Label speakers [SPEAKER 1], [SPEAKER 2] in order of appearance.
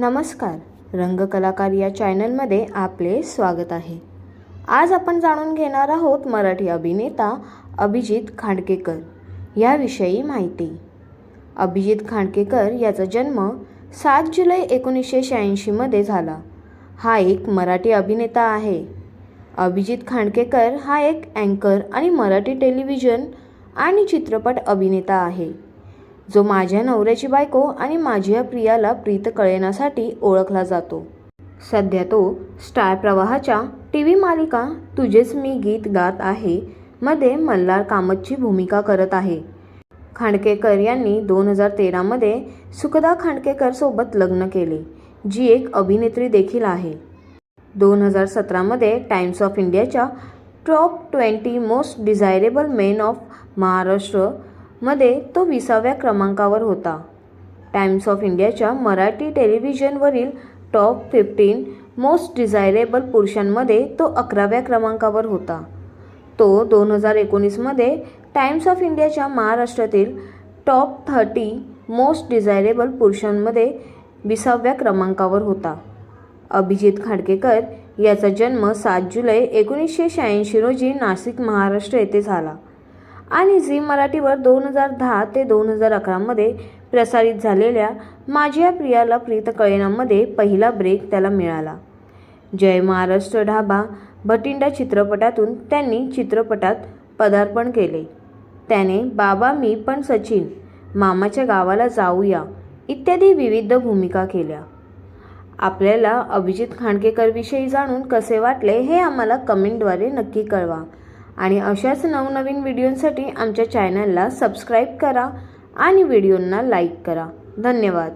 [SPEAKER 1] नमस्कार. रंगकलाकार या चॅनलमध्ये आपले स्वागत आहे. आज आपण जाणून घेणार आहोत मराठी अभिनेता अभिजित खांडकेकर याविषयी माहिती. अभिजित खांडकेकर याचा जन्म सात जुलै एकोणीसशे शहाऐंशीमध्ये झाला. हा एक मराठी अभिनेता आहे. अभिजित खांडकेकर हा एक अँकर आणि मराठी टेलिव्हिजन आणि चित्रपट अभिनेता आहे. जो माझ्या नवऱ्याची बायको आणि माझ्या प्रियाला प्रीत कळण्यासाठी ओळखला जातो. सध्या तो स्टार प्रवाहाच्या टी व्ही मालिका तुझेच मी गीत गात आहे मध्ये मल्हार कामतची भूमिका करत आहे. खांडकेकर यांनी दोन हजार तेरामध्ये सुखदा खांडकेकरसोबत लग्न केले जी एक अभिनेत्री देखील आहे. दोन हजार सतरामध्ये टाइम्स ऑफ इंडियाच्या top twenty most desirable men of Maharashtra मध्ये तो विसाव्या क्रमांकावर होता. टाइम्स ऑफ इंडियाच्या मराठी टेलिव्हिजनवरील टॉप फिफ्टीन मोस्ट डिझायरेबल पुरुषांमध्ये तो अकराव्या क्रमांकावर होता. तो दोन हजार एकोणीसमध्ये टाइम्स ऑफ इंडियाच्या महाराष्ट्रातील टॉप थर्टी मोस्ट डिझायरेबल पुरुषांमध्ये विसाव्या क्रमांकावर होता. अभिजित खाडकेकर याचा जन्म सात जुलै एकोणीसशे शहाऐंशी रोजी नाशिक महाराष्ट्र येथे झाला. आणि झी मराठीवर दोन हजार दहा ते दोन हजार अकरामध्ये प्रसारित झालेल्या माझ्या प्रियाला प्रीत कळेनामध्ये पहिला ब्रेक त्याला मिळाला. जय महाराष्ट्र ढाबा भटिंडा चित्रपटातून त्यांनी चित्रपटात पदार्पण केले. त्याने बाबा मी पण सचिन मामाच्या गावाला जाऊया इत्यादी विविध भूमिका केल्या. आपल्याला अभिजित खांडकेकरविषयी जाणून कसे वाटले हे आम्हाला कमेंटद्वारे नक्की कळवा. आणि अशाच नवनवीन व्हिडिओंसाठी आमच्या चॅनलला सबस्क्राईब करा आणि व्हिडिओंना लाईक करा. धन्यवाद.